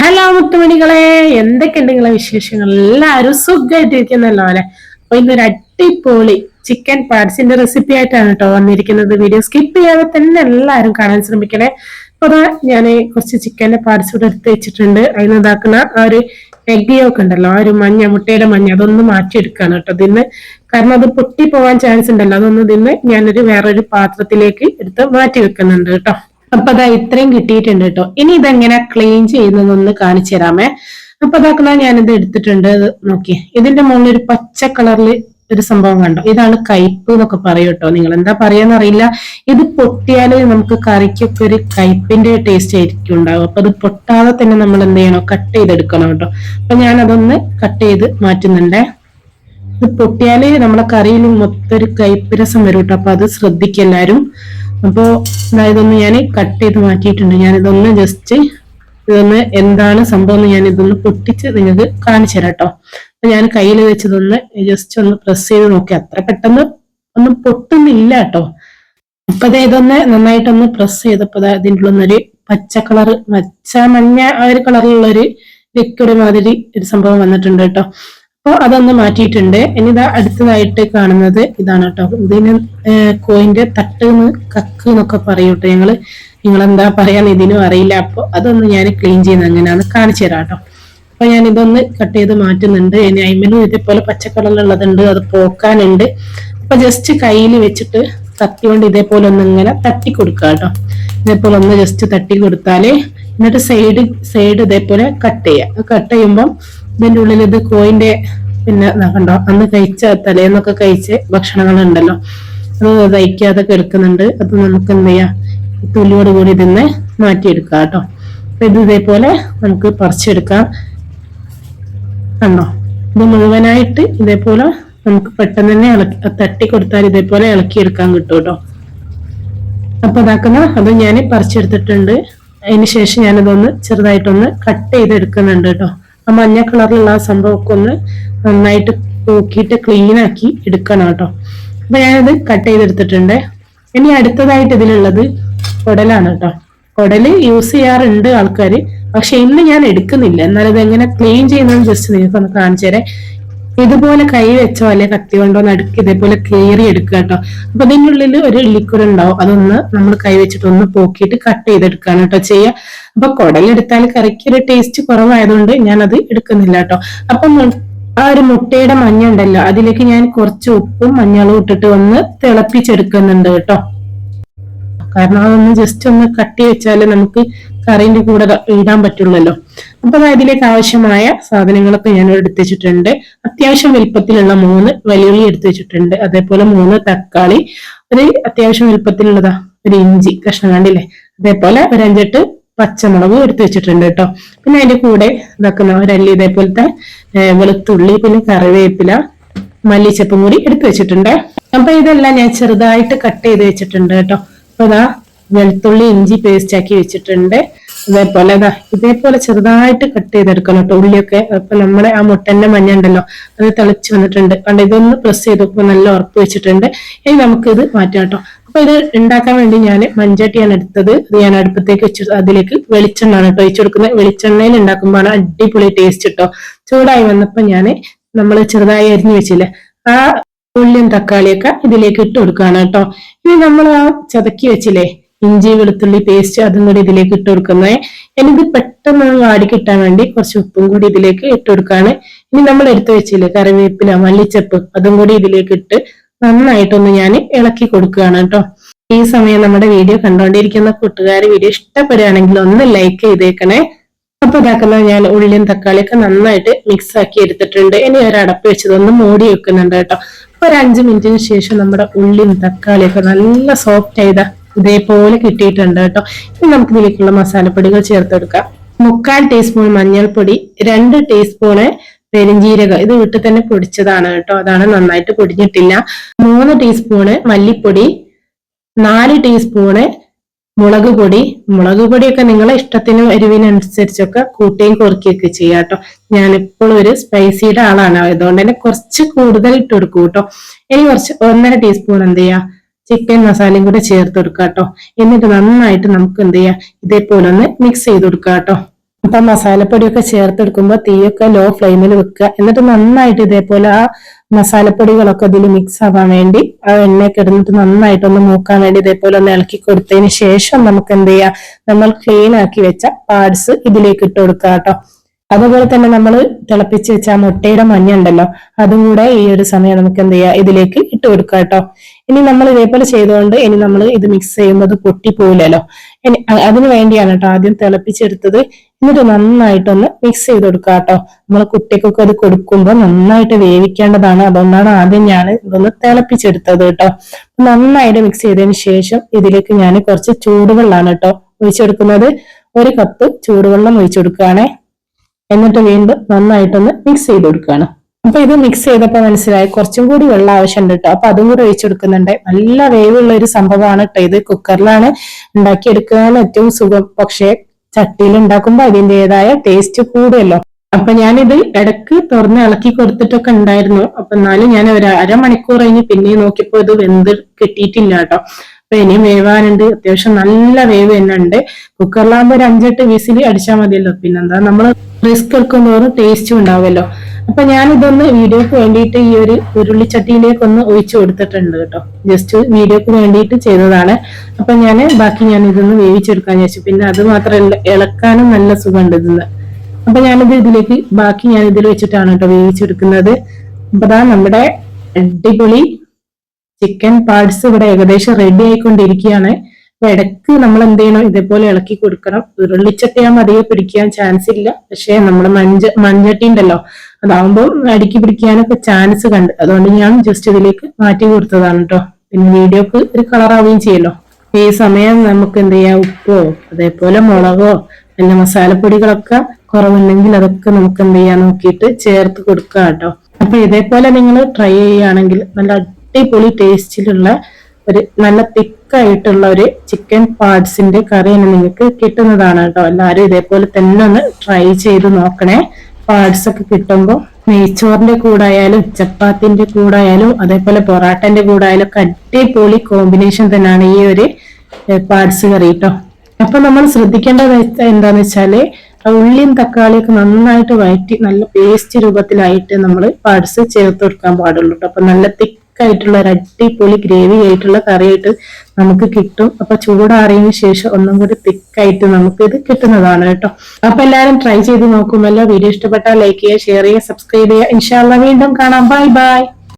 Hello മുത്തുമണികളെ എന്തൊക്കെയുണ്ട് നിങ്ങളെ വിശേഷങ്ങൾ? എല്ലാവരും സുഖമായിട്ടിരിക്കുന്നല്ലോ അല്ലെ? അപ്പൊ ഇന്നൊരു അടിപൊളി ചിക്കൻ പാർട്സിന്റെ റെസിപ്പി ആയിട്ടാണ് കേട്ടോ വന്നിരിക്കുന്നത്. വീഡിയോ സ്കിപ്പ് ചെയ്യാതെ തന്നെ എല്ലാവരും കാണാൻ ശ്രമിക്കണേ. അപ്പൊ അതാ ഞാൻ കുറച്ച് ചിക്കന്റെ പാർട്സ് ഇവിടെ എടുത്ത് വെച്ചിട്ടുണ്ട്. അതിന് ഇതാക്കുന്ന ആ ഒരു എഗ്ഗിയൊക്കെ ഉണ്ടല്ലോ ആ ഒരു മഞ്ഞ മുട്ടയുടെ മഞ്ഞ അതൊന്ന് മാറ്റിയെടുക്കുകയാണ് കേട്ടോ ഇതിന്ന്. കാരണം അത് പൊട്ടി പോകാൻ ചാൻസ് ഉണ്ടല്ലോ അതൊന്ന് ഇതിന്ന് ഞാനൊരു വേറൊരു പാത്രത്തിലേക്ക് എടുത്ത് മാറ്റി വെക്കുന്നുണ്ട് കേട്ടോ അപ്പൊ അതാ ഇത്രയും കിട്ടിയിട്ടുണ്ട് കേട്ടോ. ഇനി ഇതെങ്ങനെ ക്ലീൻ ചെയ്യുന്നതൊന്ന് കാണിച്ചു തരാമേ. അപ്പൊ അതാക്കുന്ന ഞാനിത് എടുത്തിട്ടുണ്ട്. നോക്കി ഇതിന്റെ മുകളിൽ ഒരു പച്ച കളറിൽ ഒരു സംഭവം കണ്ടോ? ഇതാണ് കയ്പ് എന്നൊക്കെ പറയും കേട്ടോ. നിങ്ങൾ എന്താ പറയാന്ന് അറിയില്ല. ഇത് പൊട്ടിയാൽ നമുക്ക് കറിക്കൊക്കെ ഒരു കയ്പിന്റെ ടേസ്റ്റ് ആയിരിക്കും ഉണ്ടാവും അപ്പൊ അത് പൊട്ടാതെ തന്നെ നമ്മൾ എന്ത് ചെയ്യണോ? കട്ട് ചെയ്തെടുക്കണം കേട്ടോ. അപ്പൊ ഞാൻ അതൊന്ന് കട്ട് ചെയ്ത് മാറ്റുന്നുണ്ടേ. ഇത് പൊട്ടിയാൽ നമ്മളെ കറിയിൽ മൊത്തം ഒരു കയ്പ് രസം വരും കേട്ടോ. അപ്പൊ അത് ശ്രദ്ധിക്കും എല്ലാരും അപ്പോ ഇതൊന്ന് ഞാൻ കട്ട് ചെയ്ത് മാറ്റിയിട്ടുണ്ട്. ഞാൻ ഇതൊന്ന് ജസ്റ്റ് ഇതൊന്ന് എന്താണ് സംഭവം എന്ന് ഞാൻ ഇതൊന്ന് പൊട്ടിച്ച് നിങ്ങൾക്ക് കാണിച്ചു തരാം കേട്ടോ അപ്പൊ ഞാൻ കയ്യിൽ വെച്ചതൊന്ന് ജസ്റ്റ് ഒന്ന് പ്രസ് ചെയ്ത് നോക്കി. അത്ര പെട്ടെന്ന് ഒന്നും പൊട്ടുന്നില്ല കേട്ടോ അപ്പൊ ഇതൊന്ന് നന്നായിട്ടൊന്ന് പ്രസ് ചെയ്തപ്പോ അതിന്റെ ഉള്ളൊന്നൊരു പച്ച കളർ പച്ച മഞ്ഞ ആ ഒരു കളറിലുള്ള ഒരു ലിക്വിഡ് മാതിരി ഒരു സംഭവം വന്നിട്ടുണ്ട് കേട്ടോ അപ്പൊ അതൊന്ന് മാറ്റിയിട്ടുണ്ട്. ഇനി ഇതാ അടുത്തതായിട്ട് കാണുന്നത് ഇതാണ് കേട്ടോ. ഇതിന് കോയിന്റെ തട്ട് എന്ന് കക്ക് എന്നൊക്കെ പറയും ഞങ്ങൾ. നിങ്ങൾ എന്താ പറയാന്ന് ഇതിനും അറിയില്ല. അപ്പൊ അതൊന്ന് ഞാൻ ക്ലീൻ ചെയ്യുന്ന അങ്ങനെയാണ് കാണിച്ചു തരാം കേട്ടോ. അപ്പൊ ഞാൻ ഇതൊന്ന് കട്ട് ചെയ്ത് മാറ്റുന്നുണ്ട്. ഇനി അയിമലും ഇതേപോലെ പച്ചക്കളറിലുള്ളതുണ്ട് അത് പോക്കാനുണ്ട്. അപ്പൊ ജസ്റ്റ് കയ്യിൽ വെച്ചിട്ട് തട്ടി കൊണ്ട് ഇതേപോലെ ഒന്ന് ഇങ്ങനെ തട്ടി കൊടുക്കുക കേട്ടോ. ഇതേപോലെ ഒന്ന് ജസ്റ്റ് തട്ടി കൊടുത്താൽ എന്നിട്ട് സൈഡ് സൈഡ് ഇതേപോലെ കട്ട് ചെയ്യുക കട്ട് ചെയ്യുമ്പം ഇതിന്റെ ഉള്ളിൽ ഇത് കോയിന്റെ പിന്നെ കണ്ടോ? അന്ന് കഴിച്ച തലേന്നൊക്കെ കഴിച്ച ഭക്ഷണങ്ങളുണ്ടല്ലോ. അത് ദഹിക്കാതെ കിടക്കുന്നുണ്ട്. അത് നമുക്ക് എന്ത് ചെയ്യാം? തൊലിയോട് കൂടി ഇതിന്ന് മാറ്റിയെടുക്കാം കേട്ടോ. അപ്പൊ ഇത് ഇതേപോലെ നമുക്ക് പറിച്ചെടുക്കാം. കണ്ടോ? ഇത് മുഴുവനായിട്ട് ഇതേപോലെ നമുക്ക് പെട്ടെന്ന് തന്നെ ഇളക്കി തട്ടി കൊടുത്താൽ ഇതേപോലെ ഇളക്കിയെടുക്കാൻ കിട്ടും കേട്ടോ. അപ്പൊ ഇതാക്കുന്ന അത് ഞാൻ പറിച്ചെടുത്തിട്ടുണ്ട്. അതിന് ശേഷം ഞാനിതൊന്ന് ചെറുതായിട്ടൊന്ന് കട്ട് ചെയ്തെടുക്കുന്നുണ്ട് കേട്ടോ. ആ മഞ്ഞ കളറിലുള്ള ആ സംഭവമൊക്കെ ഒന്ന് നന്നായിട്ട് പോക്കിയിട്ട് ക്ലീൻ ആക്കി എടുക്കണം കേട്ടോ. അപ്പൊ ഞാനത് കട്ട് ചെയ്തെടുത്തിട്ടുണ്ട്. ഇനി അടുത്തതായിട്ട് ഇതിലുള്ളത് കുടലാണ് കേട്ടോ. കുടൽ യൂസ് ചെയ്യാറുണ്ട് ആൾക്കാർ പക്ഷെ ഇന്ന് ഞാൻ എടുക്കുന്നില്ല. എന്നാലും ഇത് എങ്ങനെ ക്ലീൻ ചെയ്യുന്നത് ജസ്റ്റ് നിങ്ങൾക്ക് ഒന്ന് കാണിച്ചു തരാം. ഇതുപോലെ കൈ വെച്ചോ അല്ലെ കത്തി കൊണ്ടോ നടുക്ക് ഇതേപോലെ കീറി എടുക്കുക കേട്ടോ. അപ്പൊ അതിന്റെ ഉള്ളിൽ ഒരു ലിക്വിഡ് ഉണ്ടാവും. അതൊന്ന് നമ്മൾ കൈ വെച്ചിട്ട് ഒന്ന് പോക്കിയിട്ട് കട്ട് ചെയ്തെടുക്കുകയാണ് കേട്ടോ ചെയ്യുക അപ്പൊ കുടലെടുത്താൽ കറിക്ക് ഒരു ടേസ്റ്റ് കുറവായതുകൊണ്ട് ഞാൻ അത് എടുക്കുന്നില്ല കേട്ടോ. അപ്പം ആ ഒരു മുട്ടയുടെ മഞ്ഞ ഉണ്ടല്ലോ അതിലേക്ക് ഞാൻ കുറച്ച് ഉപ്പും മഞ്ഞളും ഇട്ടിട്ട് ഒന്ന് തിളപ്പിച്ചെടുക്കുന്നുണ്ട് കേട്ടോ. കാരണം അതൊന്ന് ജസ്റ്റ് ഒന്ന് കട്ടി വെച്ചാൽ നമുക്ക് കറിന്റെ കൂടെ ഇടാൻ പറ്റുള്ളല്ലോ. അപ്പൊ അതിലേക്ക് ആവശ്യമായ സാധനങ്ങളൊക്കെ ഞാൻ എടുത്തു വെച്ചിട്ടുണ്ട്. അത്യാവശ്യം വലിപ്പത്തിലുള്ള മൂന്ന് വലിയുള്ളി എടുത്തു വെച്ചിട്ടുണ്ട്. അതേപോലെ മൂന്ന് തക്കാളി. ഒരു അത്യാവശ്യം വലിപ്പത്തിലുള്ളതാ ഒരു ഇഞ്ചി കഷ്ണം കണ്ടില്ലേ അതേപോലെ ഒരു അഞ്ചെട്ട് പച്ചമുളക് എടുത്തു വെച്ചിട്ടുണ്ട് കേട്ടോ. പിന്നെ അതിന്റെ കൂടെ ഇതാക്കുന്ന ഒരല്ലി ഇതേപോലത്തെ വെളുത്തുള്ളി പിന്നെ കറിവേപ്പില മല്ലിച്ചപ്പും കൂടി എടുത്തു വെച്ചിട്ടുണ്ട്. അപ്പൊ ഇതെല്ലാം ഞാൻ ചെറുതായിട്ട് കട്ട് ചെയ്ത് വെച്ചിട്ടുണ്ട് കേട്ടോ. അപ്പൊ അതാ വെളുത്തുള്ളി ഇഞ്ചി പേസ്റ്റ് ആക്കി വെച്ചിട്ടുണ്ട്. അതേപോലെ ഇതാ ഇതേപോലെ ചെറുതായിട്ട് കട്ട് ചെയ്തെടുക്കണം കേട്ടോ ഉള്ളിയൊക്കെ. അപ്പൊ നമ്മുടെ ആ മുട്ടന്റെ മഞ്ഞ ഉണ്ടല്ലോ അത് തിളച്ച് വന്നിട്ടുണ്ട്. കണ്ട് ഇതൊന്ന് പ്രസ് ചെയ്തപ്പോ നല്ല ഉറപ്പ് വെച്ചിട്ടുണ്ട്. ഇനി നമുക്കിത് ഇത് മാറ്റാം കേട്ടോ അപ്പൊ ഇത് ഉണ്ടാക്കാൻ വേണ്ടി ഞാൻ മഞ്ചട്ടിയാണ് എടുത്തത്. അത് ഞാൻ അടുപ്പത്തേക്ക് വെച്ച് അതിലേക്ക് വെളിച്ചെണ്ണാണ് കേട്ടോ ഒഴിച്ചു കൊടുക്കുന്നത്. വെളിച്ചെണ്ണയിൽ ഉണ്ടാക്കുമ്പോഴാണ് അടിപൊളി ടേസ്റ്റ് കേട്ടോ ചൂടായി വന്നപ്പോ ഞാൻ നമ്മൾ ചെറുതായി അരിഞ്ഞു വെച്ചില്ലേ ആ ഉള്ളിയും തക്കാളിയൊക്കെ ഇതിലേക്ക് ഇട്ട് കൊടുക്കുകയാണ് കേട്ടോ ഇനി നമ്മൾ ആ ചതക്കി വെച്ചില്ലേ ഇഞ്ചി വെളുത്തുള്ളി പേസ്റ്റ് അതും കൂടി ഇതിലേക്ക് ഇട്ട് കൊടുക്കുന്നത്. എനിക്ക് പെട്ടെന്ന് വാടി കിട്ടാൻ വേണ്ടി കുറച്ച് ഉപ്പും കൂടി ഇതിലേക്ക് ഇട്ട് കൊടുക്കുകയാണ്. ഇനി നമ്മൾ എടുത്തു വെച്ചില്ലേ കറിവേപ്പില മല്ലിച്ചപ്പ് അതും കൂടി ഇതിലേക്ക് ഇട്ട് നന്നായിട്ടൊന്ന് ഞാൻ ഇളക്കി കൊടുക്കുകയാണ് കേട്ടോ. ഈ സമയം നമ്മുടെ വീഡിയോ കണ്ടുകൊണ്ടിരിക്കുന്ന കൂട്ടുകാർ വീഡിയോ ഇഷ്ടപ്പെടുകയാണെങ്കിൽ ഒന്ന് ലൈക്ക് ചെയ്തേക്കണേ. അപ്പൊ ഇതാക്കുന്ന ഞാൻ ഉള്ളിയും തക്കാളിയൊക്കെ നന്നായിട്ട് മിക്സ് ആക്കി എടുത്തിട്ടുണ്ട്. ഇനി ഒരു അടപ്പ് വെച്ചതൊന്ന് മൂടി വെക്കുന്നുണ്ട് കേട്ടോ. ഒരു അഞ്ചു മിനിറ്റിന് ശേഷം നമ്മുടെ ഉള്ളിയും തക്കാളിയൊക്കെ നല്ല സോഫ്റ്റ് ചെയ്ത ഇതേപോലെ കിട്ടിയിട്ടുണ്ട് കേട്ടോ. ഇനി നമുക്ക് ഇതിലേക്കുള്ള മസാലപ്പൊടികൾ ചേർത്തെടുക്കാം. മുക്കാൽ ടീസ്പൂൺ മഞ്ഞൾപ്പൊടി രണ്ട് ടീസ്പൂണ് പെരിഞ്ജീരകം ഇത് വീട്ടിൽ തന്നെ പൊടിച്ചതാണ് കേട്ടോ. അതാണ് നന്നായിട്ട് പൊടിഞ്ഞിട്ടില്ല. മൂന്ന് ടീസ്പൂണ് മല്ലിപ്പൊടി നാല് ടീസ്പൂണ് മുളക് പൊടി. മുളക് പൊടിയൊക്കെ നിങ്ങളെ ഇഷ്ടത്തിനും എരിവിനനുസരിച്ചൊക്കെ കൂട്ടുകയും കുറയ്ക്കുകയൊക്കെ ചെയ്യാം കേട്ടോ. ഞാനിപ്പോൾ ഒരു സ്പൈസിയുടെ ആളാണ്. അതുകൊണ്ട് തന്നെ കുറച്ച് കൂടുതൽ ഇട്ട് കൊടുക്കും കേട്ടോ. ഇനി കുറച്ച് ഒന്നര ടീസ്പൂൺ എന്ത് ചെയ്യാം? ചിക്കൻ മസാലയും കൂടെ ചേർത്ത് കൊടുക്കുക കേട്ടോ എന്നിട്ട് നന്നായിട്ട് നമുക്ക് എന്ത് ചെയ്യാം? ഇതേപോലെ ഒന്ന് മിക്സ് ചെയ്ത് കൊടുക്കുക കേട്ടോ അപ്പൊ മസാലപ്പൊടിയൊക്കെ ചേർത്തെടുക്കുമ്പോൾ തീയൊക്കെ ലോ ഫ്ലെയിമിൽ വെക്കുക. എന്നിട്ട് നന്നായിട്ട് ഇതേപോലെ ആ മസാലപ്പൊടികളൊക്കെ ഇതിൽ മിക്സ് ആവാൻ വേണ്ടി ആ എണ്ണയൊക്കെ ഇടുന്നിട്ട് നന്നായിട്ടൊന്ന് മൂക്കാൻ വേണ്ടി ഇതേപോലെ ഒന്ന് ഇളക്കി കൊടുത്തതിന് ശേഷം നമുക്ക് എന്ത് ചെയ്യാം? നമ്മൾ ക്ലീൻ ആക്കി വെച്ച പാർട്സ് ഇതിലേക്ക് ഇട്ട് കൊടുക്കുക കേട്ടോ അതുപോലെ തന്നെ നമ്മൾ തിളപ്പിച്ച് വെച്ച മുട്ടയുടെ മഞ്ഞ ഉണ്ടല്ലോ അതും കൂടെ ഈ ഒരു സമയം നമുക്ക് എന്ത് ചെയ്യാം? ഇതിലേക്ക് ഇട്ട് കൊടുക്കുക കേട്ടോ ഇനി നമ്മൾ ഇതേപോലെ ചെയ്തുകൊണ്ട് ഇനി നമ്മൾ ഇത് മിക്സ് ചെയ്യുമ്പോൾ അത് പൊട്ടിപ്പോവില്ലല്ലോ. ഇനി അതിന് വേണ്ടിയാണ് കേട്ടോ ആദ്യം തിളപ്പിച്ചെടുത്തത്. എന്നിട്ട് നന്നായിട്ടൊന്ന് മിക്സ് ചെയ്ത് കൊടുക്കുക കേട്ടോ നമ്മൾ കുട്ടിക്കൊക്കെ അത് കൊടുക്കുമ്പോൾ നന്നായിട്ട് വേവിക്കേണ്ടതാണ്. അതുകൊണ്ടാണ് ആദ്യം ഞാൻ ഇതൊന്ന് തിളപ്പിച്ചെടുത്തത് കേട്ടോ നന്നായിട്ട് മിക്സ് ചെയ്തതിന് ശേഷം ഇതിലേക്ക് ഞാൻ കുറച്ച് ചൂടുവെള്ളമാണ് കേട്ടോ ഒഴിച്ചെടുക്കുന്നത്. ഒരു കപ്പ് ചൂടുവെള്ളം ഒഴിച്ചു കൊടുക്കുകയാണേ എന്നിട്ട് വീണ്ടും നന്നായിട്ടൊന്ന് മിക്സ് ചെയ്ത് കൊടുക്കുകയാണ്. അപ്പൊ ഇത് മിക്സ് ചെയ്തപ്പോ മനസ്സിലായി. കുറച്ചും കൂടി വെള്ളം ആവശ്യമുണ്ട് കേട്ടോ അപ്പൊ അതും കൂടി ഒഴിച്ചു കൊടുക്കുന്നുണ്ട്. നല്ല വേവുള്ള ഒരു സംഭവമാണ് കേട്ടോ ഇത്. കുക്കറിലാണ് ഉണ്ടാക്കിയെടുക്കാൻ ഏറ്റവും സുഖം. പക്ഷേ ചട്ടിയിൽ ഉണ്ടാക്കുമ്പോൾ അതിന്റെതായ ടേസ്റ്റ് കൂടുമല്ലോ അപ്പൊ ഞാനിത് ഇടയ്ക്ക് തുറന്ന് ഇളക്കി കൊടുത്തിട്ടൊക്കെ ഉണ്ടായിരുന്നു. അപ്പൊ എന്നാലും ഞാൻ ഒരു അരമണിക്കൂർ കഴിഞ്ഞ് പിന്നെ നോക്കിയപ്പോ ഇത് വെന്ത് കിട്ടിയിട്ടില്ല കേട്ടോ അപ്പൊ ഇനിയും വേവാനുണ്ട്. അത്യാവശ്യം നല്ല വേവ് തന്നെ ഉണ്ട് കുക്കറിലാകുമ്പോൾ ഒരു അഞ്ചെട്ട് വിസിൽ അടിച്ചാൽ മതിയല്ലോ. പിന്നെന്താ? നമ്മൾ റിസ്ക് എടുക്കുമ്പോഴും ടേസ്റ്റും ഉണ്ടാവുമല്ലോ. അപ്പൊ ഞാൻ ഇതൊന്ന് വീഡിയോക്ക് വേണ്ടിയിട്ട് ഈ ഒരു ഉരുളിച്ചട്ടിയിലേക്ക് ഒന്ന് ഒഴിച്ചു കൊടുത്തിട്ടുണ്ട് കേട്ടോ. ജസ്റ്റ് വീഡിയോക്ക് വേണ്ടിയിട്ട് ചെയ്തതാണ്. അപ്പൊ ഞാൻ ബാക്കി ഞാൻ ഇതൊന്ന് വേവിച്ചെടുക്കാൻ ചോദിച്ചു പിന്നെ അത് മാത്രമല്ല ഇളക്കാനും നല്ല സുഖമുണ്ട് ഇതിന്ന്. അപ്പൊ ഞാനിത് ഇതിലേക്ക് ബാക്കി ഞാൻ ഇതിൽ വെച്ചിട്ടാണ് കേട്ടോ വേവിച്ചെടുക്കുന്നത്. അപ്പൊ നമ്മുടെ അടിപൊളി ചിക്കൻ പാർട്സ് ഇവിടെ ഏകദേശം റെഡി ആയിക്കൊണ്ടിരിക്കുകയാണ്. അപ്പൊ ഇടയ്ക്ക് നമ്മൾ എന്ത് ചെയ്യണം? ഇതേപോലെ ഇളക്കി കൊടുക്കണം. ഉരുളിച്ചട്ടിയാകുമ്പോൾ അധികം പിടിക്കാൻ ചാൻസ് ഇല്ല. പക്ഷെ നമ്മൾ മഞ്ച മഞ്ഞട്ടി ഉണ്ടല്ലോ അതാവുമ്പോൾ അടുക്കി പിടിക്കാനൊക്കെ ചാൻസ് കണ്ട്. അതുകൊണ്ട് ഞാൻ ജസ്റ്റ് ഇതിലേക്ക് മാറ്റി കൊടുത്തതാണ് കേട്ടോ പിന്നെ വീഡിയോക്ക് ഒരു കളർ ആവുകയും ചെയ്യല്ലോ ഈ സമയം നമുക്ക് എന്ത് ചെയ്യാം? ഉപ്പോ അതേപോലെ മുളകോ പിന്നെ മസാലപ്പൊടികളൊക്കെ കുറവുണ്ടെങ്കിൽ അതൊക്കെ നമുക്ക് എന്ത് ചെയ്യാൻ നോക്കിയിട്ട് ചേർത്ത് കൊടുക്കാം കേട്ടോ അപ്പൊ ഇതേപോലെ നിങ്ങൾ ട്രൈ ചെയ്യുകയാണെങ്കിൽ നല്ല അടിപൊളി ടേസ്റ്റിലുള്ള ഒരു നല്ല തിക്കായിട്ടുള്ള ഒരു ചിക്കൻ പാർട്സിന്റെ കറി തന്നെ നിങ്ങൾക്ക് കിട്ടുന്നതാണ് കേട്ടോ. എല്ലാവരും ഇതേപോലെ തന്നെ ഒന്ന് ട്രൈ ചെയ്ത് നോക്കണേ. പാർട്സ് ഒക്കെ കിട്ടുമ്പോൾ നെയ്ച്ചോറിന്റെ കൂടായാലും ചപ്പാത്തിന്റെ കൂടായാലും അതേപോലെ പൊറാട്ടന്റെ കൂടായാലും ഒക്കെ അടിപൊളി കോമ്പിനേഷൻ തന്നെയാണ് ഈ ഒരു പാർട്സ് കറി കേട്ടോ. അപ്പൊ നമ്മൾ ശ്രദ്ധിക്കേണ്ടത് എന്താന്ന് വെച്ചാൽ ഉള്ളിയും തക്കാളിയൊക്കെ നന്നായിട്ട് വഴറ്റി നല്ല പേസ്റ്റ് രൂപത്തിലായിട്ട് നമ്മൾ പാർട്സ് ചേർത്ത് കൊടുക്കാൻ പാടുള്ളൂ കേട്ടോ. അപ്പൊ നല്ല തിക്കായിട്ടുള്ള ഒരു അടിപൊളി ഗ്രേവി ആയിട്ടുള്ള കറിയായിട്ട് നമുക്ക് കിട്ടും. അപ്പൊ ചൂടാറിയതിനു ശേഷം ഒന്നും കൂടി തിക്കായിട്ട് നമുക്ക് ഇത് കിട്ടുന്നതാണ് കേട്ടോ. അപ്പൊ എല്ലാവരും ട്രൈ ചെയ്ത് നോക്കുമല്ലോ വീഡിയോ ഇഷ്ടപ്പെട്ടാൽ ലൈക്ക് ചെയ്യുക ഷെയർ ചെയ്യുക സബ്സ്ക്രൈബ് ചെയ്യുക. ഇൻഷാല്ല വീണ്ടും കാണാം. Bye bye